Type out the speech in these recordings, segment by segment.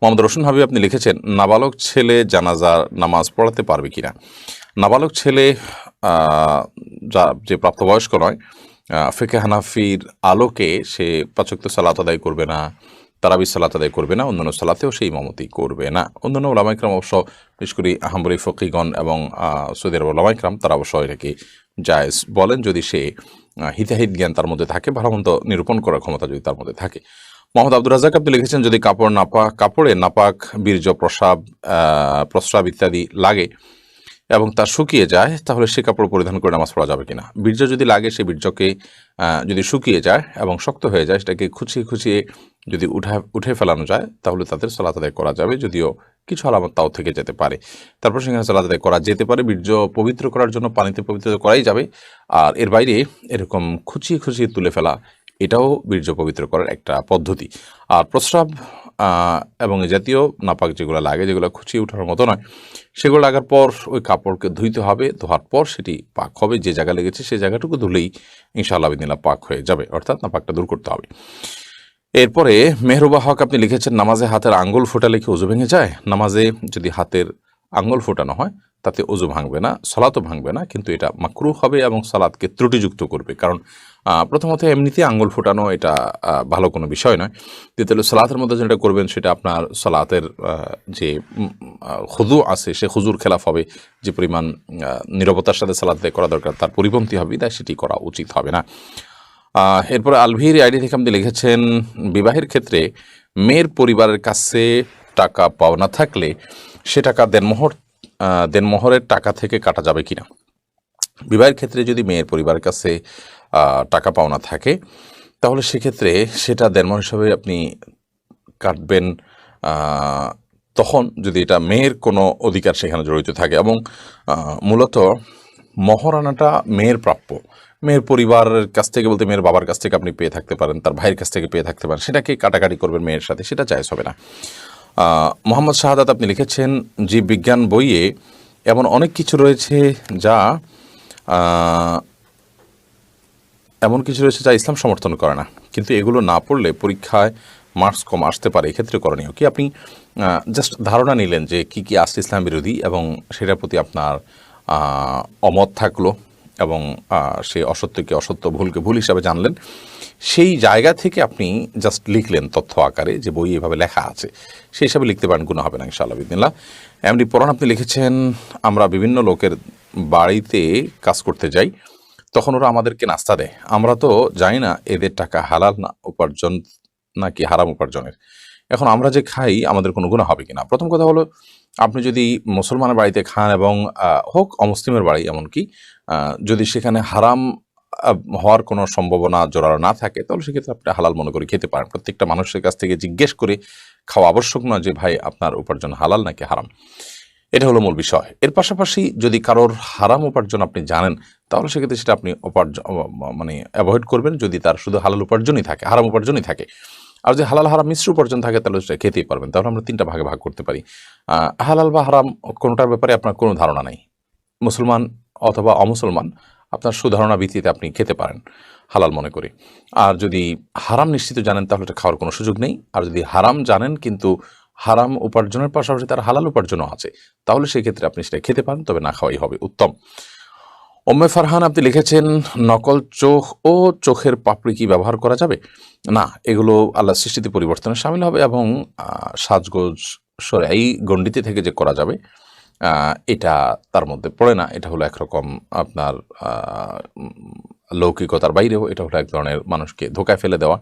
মোহাম্মদ রোশন হাবিব, আপনি লিখেছেন, নাবালক ছেলে জানাজার নামাজ পড়াতে পারবে কিনা? নাবালক ছেলে যা, যে প্রাপ্তবয়স্ক নয় ফেকে হানাফির আলোকে সে পাচক্ত সালাত আদায় করবে না, তারাবি সালাত আদায় করবে না, অন্যান্য সালাতেও সেই ইমামতি করবে না। অন্যান্য ওলামাইকরাম অবশ্য, বিশেষ করে আহম্বরি ফকিগণ এবং সৌদি আরব ওলামাইকরাম তারা অবশ্য এটাকে জায়েজ বলেন যদি সে হিতাহিত জ্ঞান তার মধ্যে থাকে, ভালো মন্দ নিরূপণ করার ক্ষমতা যদি তার মধ্যে থাকে। মোহাম্মদ আব্দুল রাজাক আপনি লিখেছেন, যদি কাপড় নাপাক কাপড়ে নাপাক, বীর্য, প্রসাব প্রস্রাব ইত্যাদি লাগে এবং তা শুকিয়ে যায়, তাহলে সে কাপড় পরিধান করে নামাজ পড়া যাবে কিনা? বীর্য যদি লাগে সেই বীর্যকে যদি শুকিয়ে যায় এবং শক্ত হয়ে যায়, সেটাকে খুচিয়ে খুচিয়ে যদি উঠা, উঠে ফেলানো যায়, তাহলে তাদের সালাত করা যাবে, যদিও কিছু আলামত তাও থেকে যেতে পারে। তারপর সেখানে সালাত করা যেতে পারে, বীর্য পবিত্র করার জন্য, পানিতে পবিত্র করাই যাবে, আর এর বাইরে এরকম খুচিয়ে খুচিয়ে তুলে ফেলা এটাও বীর্য পবিত্র করার একটা পদ্ধতি। আর প্রস্রাব এবং জাতীয় নাপাক যেগুলো লাগে, যেগুলো খুচিয়ে ওঠার মতো নয়, সেগুলো লাগার পর ওই কাপড়কে ধুইতে হবে, ধোয়ার পর সেটি পাক হবে, যে জায়গা লেগেছে সেই জায়গাটুকু ধুলেই ইনশাআল্লাহ বিদিনা পাক হয়ে যাবে, অর্থাৎ নাপাকটা দূর করতে হবে। এরপরে মেহরুবা হক আপনি লিখেছেন, নামাজে হাতের আঙ্গুল ফোটালে কি উজু ভেঙে যায়? নামাজে যদি হাতের আঙ্গুল ফোটানো হয়, তাতে উজু ভাঙবে না, সালাতও ভাঙবে না, কিন্তু এটা মাকরু হবে এবং সালাদকে ত্রুটিযুক্ত করবে। কারণ প্রথমত এমনিতে আঙ্গুল ফোটানো এটা ভালো কোনো বিষয় নয়। দ্বিতীয়ত সালাতের মধ্যে যেটা করবেন, সেটা আপনার সালাতের যে খুজু আছে, সে খুজুর খেলাফ হবে। যে পরিমাণ নীরবতার সাথে সালাদ করা দরকার, তার পরিপন্থী হবে, তাই সেটি করা উচিত হবে না। এরপরে আলভির আইডি থেকে আপনি লিখেছেন, বিবাহের ক্ষেত্রে মেয়ের পরিবারের কাছে টাকা পাওনা থাকলে সে টাকা দেনমোহর দেনমোহরের টাকা থেকে কাটা যাবে কিনা? বিবাহের ক্ষেত্রে যদি মেয়ের পরিবারের কাছে টাকা পাওনা থাকে, তাহলে সেক্ষেত্রে সেটা দেনমোহর হিসাবে আপনি কাটবেন তখন যদি এটা মেয়ের কোনো অধিকার সেখানে জড়িত থাকে এবং মূলত মহারানাটা মেয়ের প্রাপ্য। মেয়ের পরিবারের কাছ থেকে বলতে মেয়ের বাবার কাছ থেকে আপনি পেয়ে থাকতে পারেন, তার ভাইয়ের কাছ থেকে পেয়ে থাকতে পারেন, সেটাকে কাটাকাটি করবেন মেয়ের সাথে, সেটা চাইজ হবে না। মোহাম্মদ শাহাদাত আপনি লিখেছেন জীব বিজ্ঞান বইয়ে এমন অনেক কিছু রয়েছে যা এমন কিছু রয়েছে যা ইসলাম সমর্থন করে না। কিন্তু এগুলো না পড়লে পরীক্ষায় মার্কস কম আসতে পারে, এক্ষেত্রে করণীয় কি? আপনি জাস্ট ধারণা নিলেন যে কি কি আসছে ইসলাম বিরোধী এবং সেটার প্রতি আপনার অমত থাকল। এবং সে অসত্যকে অসত্য ভুলকে ভুল হিসাবে জানলেন। সেই জায়গা থেকে আপনি জাস্ট লিখলেন তথ্য আকারে যে বই এভাবে লেখা আছে। সেই হিসাবে লিখতে পারেন কোনো হবে না, ইনশাআল্লাহ বিদিল্লা এমনি পরান, আপনি লিখেছেন, আমরা বিভিন্ন লোকের বাড়িতে কাজ করতে যাই, তখন ওরা আমাদেরকে নাস্তা দেয়। আমরা তো জানি না এদের টাকা হালাল না, উপার্জন নাকি হারাম উপার্জনের। এখন আমরা যে খাই, আমাদের কোনো গুণা হবে কিনা? প্রথম কথা হলো, আপনি যদি মুসলমানের বাড়িতে খান এবং হোক অমুসলিমের বাড়ি এমনকি যদি সেখানে হারাম হওয়ার কোনো সম্ভাবনা জোরালো না থাকে, তাহলে সেক্ষেত্রে আপনি হালাল মনে করে খেতে পারেন। প্রত্যেকটা মানুষের কাছ থেকে জিজ্ঞেস করে খাওয়া আবশ্যক নয় যে, ভাই, আপনার উপার্জন হালাল নাকি হারাম? এটা হলো মূল বিষয়। এর পাশাপাশি যদি কারোর হারাম উপার্জন আপনি জানেন, তাহলে সেক্ষেত্রে সেটা আপনি উপার্জন মানে অ্যাভয়েড করবেন। যদি তার শুধু হালাল উপার্জনই থাকে, হারাম উপার্জনই থাকে আর যদি হালাল হারাম মিশ্র উপার্জন থাকে, তাহলে সেটা খেতেই পারবেন। তাহলে আমরা তিনটা ভাগে ভাগ করতে পারি। হালাল বা হারাম কোনোটার ব্যাপারে আপনার কোনো ধারণা নাই। মুসলমান অথবা অমুসলমান, আপনার সুধারণা ভিত্তিতে আপনি খেতে পারেন, হালাল মনে করে। আর যদি হারাম নিশ্চিত জানেন, তাহলে এটা খাওয়ার কোনো সুযোগ নেই। আর যদি হারাম জানেন, কিন্তু হারাম উপার্জনের পাশাপাশি তার হালাল উপার্জনও আছে, তাহলে সেক্ষেত্রে আপনি সেটা খেতে পারেন, তবে না খাওয়াই হবে উত্তম। ওম্মে ফারহান, আপনি লিখেছেন, নকল চোখ ও চোখের পাপড়ি কি ব্যবহার করা যাবে? না, এগুলো আল্লাহ সৃষ্টিতে পরিবর্তনে সামিল হবে এবং সাজগোজ সরে এই গণ্ডিতে থেকে যে করা যাবে এটা তার মধ্যে পড়ে না। এটা হলো একরকম আপনার লৌকিকতার বাইরেও এটা হলো এক ধরনের মানুষকে ধোকায় ফেলে দেওয়া,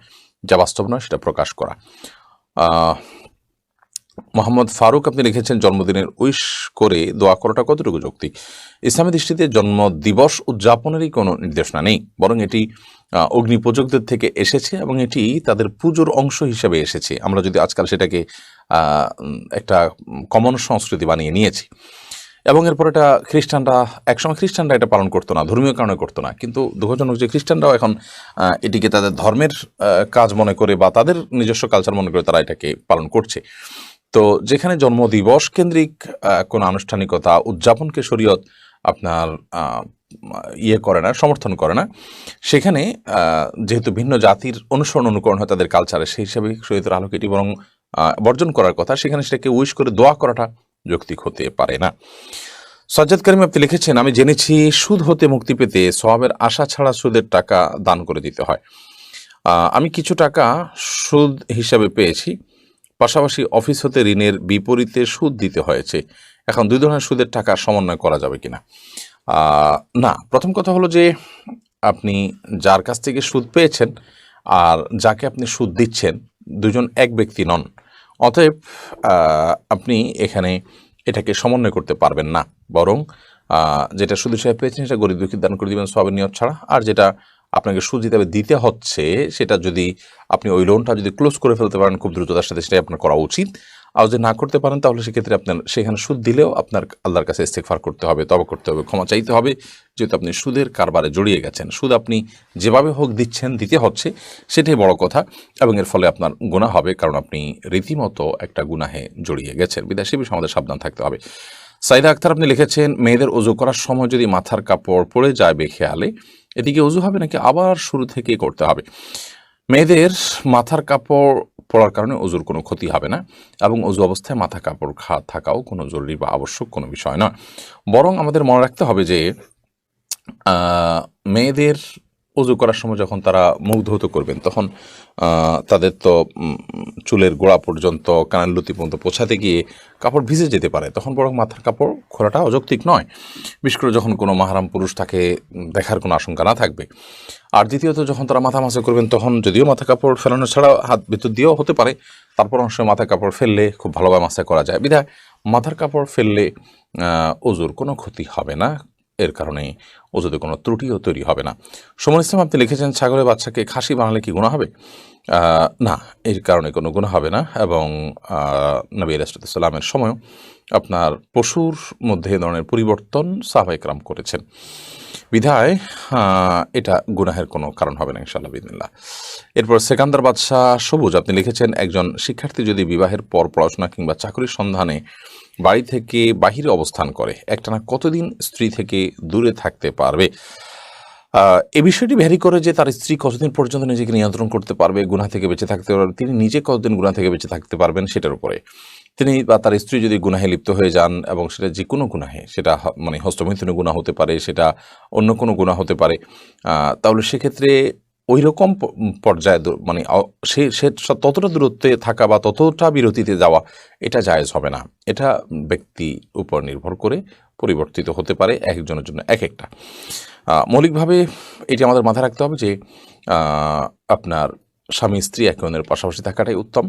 যা বাস্তব নয়, সেটা প্রকাশ করা। মোহাম্মদ ফারুক আপনি লিখেছেন জন্মদিনের উইশ করে দোয়া করাটা কতটুকু যুক্তি? ইসলামী দৃষ্টিতে জন্ম দিবস উদযাপনেরই কোনো নির্দেশনা নেই বরং এটি আহ, অগ্নি পূজকদের থেকে এসেছে এবং এটি তাদের পুজোর অংশ হিসেবে এসেছে। আমরা যদি আজকাল সেটাকে একটা কমন সংস্কৃতি বানিয়ে নিয়েছি এবং এরপর এটা খ্রিস্টানরা একসময় খ্রিস্টানরা এটা পালন করতো না ধর্মীয় কারণে করতো না কিন্তু দুঃখজনক যে খ্রিস্টানরাও এখন এটিকে তাদের ধর্মের কাজ মনে করে বা তাদের নিজস্ব কালচার মনে করে তারা এটাকে পালন করছে। তো যেখানে জন্মদিবস কেন্দ্রিক কোনো আনুষ্ঠানিকতা উদযাপনকে শরীয়ত আপনার ইয়ে করে না, সমর্থন করে না। সেখানে যেহেতু ভিন্ন জাতির অনুসরণ অনুকরণ হয় তাদের কালচারে সেই হিসাবে শরীয়তের আলোকে এটি বরং বর্জন করার কথা। সেখানে সেটাকে উইশ করে দোয়া করাটা যৌক্তিক হতে পারে না। সজ্জাদ করিম আপনি লিখেছেন, আমি জেনেছি সুদ হতে মুক্তি পেতে সওয়াবের আশা ছাড়া সুদের টাকা দান করে দিতে হয়। আমি কিছু টাকা সুদ হিসাবে পেয়েছি। পাশাপাশি অফিস হতে ঋণের বিপরীতে সুদ দিতে হয়েছে। এখন দুই ধরনের সুদের টাকা সমন্বয় করা যাবে কিনা? না, প্রথম কথা হলো যে, আপনি যার কাছ থেকে সুদ পেয়েছেন আর যাকে আপনি সুদ দিচ্ছেন, দুজন এক ব্যক্তি নন। অতএব আপনি এখানে এটাকে সমন্বয় করতে পারবেন না। বরং যেটা সুদ হিসাবে পেয়েছেন সেটা গরিব দুঃখী দান করে দিবেন, সবের নিয়ত ছাড়া। আর যেটা আপনাকে সুদ হিসাবে দিতে হচ্ছে, সেটা যদি আপনি ওই লোনটা যদি ক্লোজ করে ফেলতে পারেন, খুব দ্রুততার সাথে সেটাই আপনার করা উচিত। আর যদি না করতে পারেন, তাহলে সেক্ষেত্রে আপনার, সেখানে সুদ দিলেও আপনার আল্লাহর কাছে ইস্তেকফার করতে হবে তবা করতে হবে, ক্ষমা চাইতে হবে, যেহেতু আপনি সুদের কারবারে জড়িয়ে গেছেন। সুদ আপনি যেভাবে হোক দিচ্ছেন, দিতে হচ্ছে, সেটাই বড় কথা এবং এর ফলে আপনার গুণা হবে, কারণ আপনি রীতিমতো একটা গুনাহে জড়িয়ে গেছেন। বিদেশি বিষয়ে আমাদের সাবধান থাকতে হবে। সাইদা আক্তার, আপনি লিখেছেন, মেয়েদের অজু করার সময় যদি মাথার কাপড় পড়ে যায় বেখেয়ালে এদিকে অজু হবে নাকি আবার শুরু থেকেই করতে হবে? মেয়েদের মাথার কাপড় পরার কারণে অজুর কোনো ক্ষতি হবে না এবং অজু অবস্থায় মাথা কাপড় খা, থাকাও কোনো জরুরি বা আবশ্যক কোনো বিষয় নয়। বরং আমাদের মনে রাখতে হবে যে মেয়েদের অজু করার সময় যখন তারা মুখ ধৌত করবেন, তখন তাদের তো চুলের গোড়া পর্যন্ত, কানের লুতি পর্যন্ত পৌঁছাতে গিয়ে কাপড় ভিজে যেতে পারে। তখন বরং মাথার কাপড় খোলাটা অযৌক্তিক নয়। বিশেষ করে যখন কোনো মাহারাম পুরুষ তাকে দেখার কোনো আশঙ্কা না থাকবে। আর দ্বিতীয়ত, যখন তারা মাথা মাসে করবেন, তখন যদিও মাথা কাপড় ফেলানো ছাড়া হাত ভিতর দিয়েও হতে পারে, তারপর সময় মাথা কাপড় ফেললে খুব ভালোভাবে মাসে করা যায়। বিধায় মাথার কাপড় ফেললে অজুর কোনো ক্ষতি হবে না। এর কারণে ওজুতে কোনো ত্রুটিও তৈরি হবে না। সমর ইসলাম, আপনি লিখেছেন ছাগলের বাচ্চাকে খাসি বানালে কি গুণা হবে? না, এর কারণে কোনো গুণা হবে না এবং নবী আলাইসালামের সময়ও আপনার পশুর মধ্যে এ ধরনের পরিবর্তন সাহবাইকরাম করেছেন। বিধায় এটা গুনাহের কোনো কারণ হবে না ইনশাল্লাহ বিদিল্লা এরপর সেকান্দার বাদশাহ সবুজ, আপনি লিখেছেন, একজন শিক্ষার্থী যদি বিবাহের পর পড়াশোনা কিংবা চাকরির সন্ধানে বাড়ি থেকে বাহিরে অবস্থান করে, একটানা কতদিন স্ত্রী থেকে দূরে থাকতে পারবে? এ বিষয়টি ভ্যারি করে যে তার স্ত্রী কতদিন পর্যন্ত নিজেকে নিয়ন্ত্রণ করতে পারবে গুণা থেকে বেঁচে থাকতে পারবে, তিনি নিজে কতদিন গুণা থেকে বেঁচে থাকতে পারবেন সেটার উপরে। তিনি বা তার স্ত্রী যদি গুনাহে লিপ্ত হয়ে যান এবং সেটা যে কোনো গুনাহে, সেটা মানে হস্তমৈথুনে গুণা হতে পারে, সেটা অন্য কোনো গুণা হতে পারে তাহলে সেক্ষেত্রে ওই রকম পর্যায়ে মানে সে সে ততটা দূরত্বে থাকা বা ততটা বিরতিতে যাওয়া, এটা জায়জ হবে না। এটা ব্যক্তি উপর নির্ভর করে পরিবর্তিত হতে পারে এক একজনের জন্য, এক একটা। মৌলিকভাবে এটি আমাদের মাথায় রাখতে হবে যে আপনার স্বামী স্ত্রী একে অন্যের পাশাপাশি থাকাটাই উত্তম।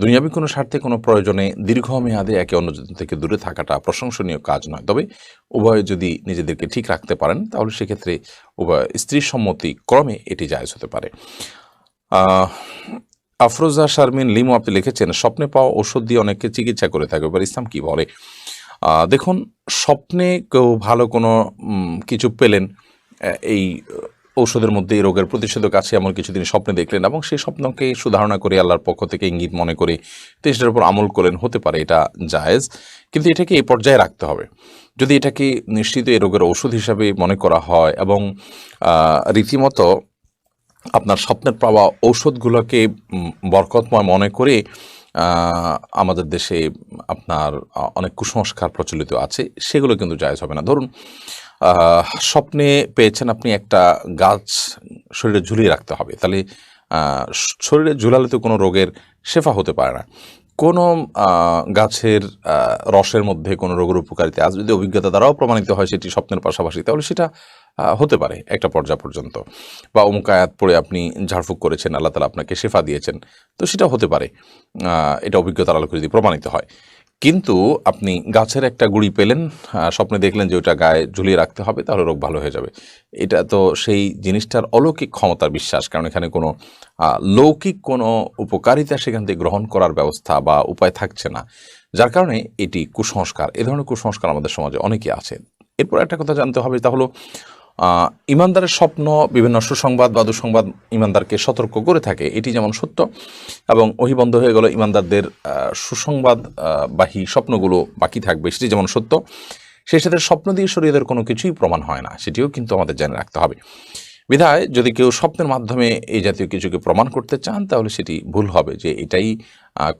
দুনিয়াবী কোনো স্বার্থে কোনো প্রয়োজনে দীর্ঘমেয়াদে একে অন্যজন থেকে দূরে থাকাটা প্রশংসনীয় কাজ নয়। তবে উভয়ে যদি নিজেদেরকে ঠিক রাখতে পারেন, তাহলে সেক্ষেত্রে উভয় স্ত্রীর সম্মতি ক্রমে এটি জায়জ হতে পারে। আফরোজা শারমিন লিমু আপনি লিখেছেন, স্বপ্নে পাওয়া ওষুধ দিয়ে অনেকে চিকিৎসা করে থাকে। এবার ইসলাম কি বলে? দেখুন, স্বপ্নে কেউ ভালো কোনো কিছু পেলেন এই ঔষধের মধ্যে এই রোগের প্রতিষেধক আছে এমন কিছু তিনি স্বপ্নে দেখলেন এবং সেই স্বপ্নকে সুধারণা করে আল্লাহর পক্ষ থেকে ইঙ্গিত মনে করে তিনি সেটার উপর আমল করলেন, হতে পারে এটা জায়েজ। কিন্তু এটাকে এই পর্যায়ে রাখতে হবে। যদি এটাকে নিশ্চিত এই রোগের ওষুধ হিসাবে মনে করা হয় এবং রীতিমতো আপনার স্বপ্নের পাওয়া ঔষধগুলোকে বরকতময় মনে করে আমাদের দেশে আপনার অনেক কুসংস্কার প্রচলিত আছে, সেগুলো কিন্তু জায়জ হবে না। ধরুন স্বপ্নে পেয়েছেন আপনি একটা গাছ শরীরে ঝুলিয়ে রাখতে হবে। তাহলে শরীরে ঝুলালে তো কোনো রোগের শেফা হতে পারে না। কোনো গাছের রসের মধ্যে কোনো রোগের উপকারিতা, আজ যদি অভিজ্ঞতা দ্বারাও প্রমাণিত হয় সেটি স্বপ্নের পাশাপাশি, তাহলে সেটা হতে পারে একটা পর্যায় পর্যন্ত। বা অমুক আয়াত পড়ে আপনি ঝাড়ফুঁক করেছেন, আল্লাহ তালা আপনাকে শেফা দিয়েছেন, তো সেটা হতে পারে। এটা অভিজ্ঞতার আলোকে যদি প্রমাণিত হয়। কিন্তু আপনি গাছের একটা গুড়ি পেলেন স্বপ্নে দেখলেন যে ওটা গায়ে ঝুলিয়ে রাখতে হবে, তাহলে রোগ ভালো হয়ে যাবে। এটা তো সেই জিনিসটার অলৌকিক ক্ষমতার বিশ্বাস, কারণ এখানে কোনো লৌকিক কোনো উপকারিতা সেখান থেকে গ্রহণ করার ব্যবস্থা বা উপায় থাকছে না। যার কারণে এটি কুসংস্কার, এ ধরনের কুসংস্কার আমাদের সমাজে অনেকে আছে। এরপর একটা কথা জানতে হবে, তা হলো ইমানদারের স্বপ্ন, বিভিন্ন সুসংবাদ বা দুঃসংবাদ ইমানদারকে সতর্ক করে থাকে, এটি যেমন সত্য, এবং অহিবন্ধ হয়ে গেল ইমানদারদের সুসংবাদ বাহী স্বপ্নগুলো বাকি থাকবে, সেটি যেমন সত্য। সেই সাথে স্বপ্ন দিয়ে শরীরের কোনো কিছুই প্রমাণ হয় না, সেটিও কিন্তু আমাদের জেনে রাখতে হবে। বিধায় যদি কেউ স্বপ্নের মাধ্যমে এই জাতীয় কিছুকে প্রমাণ করতে চান, তাহলে সেটি ভুল হবে যে এটাই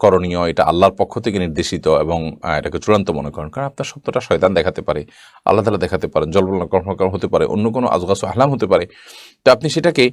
করণীয়, এটা আল্লাহর পক্ষ থেকে নির্দেশিত এবং এটাকে চূড়ান্ত মনে করেন। কারণ আপনার স্বপ্নটা শয়তান দেখাতে পারে, আল্লাহ তালা দেখাতে পারেন জলবল কর্মকর্ম হতে পারে, অন্য কোনো আজগাস আহলাম হতে পারে। তো আপনি সেটাকে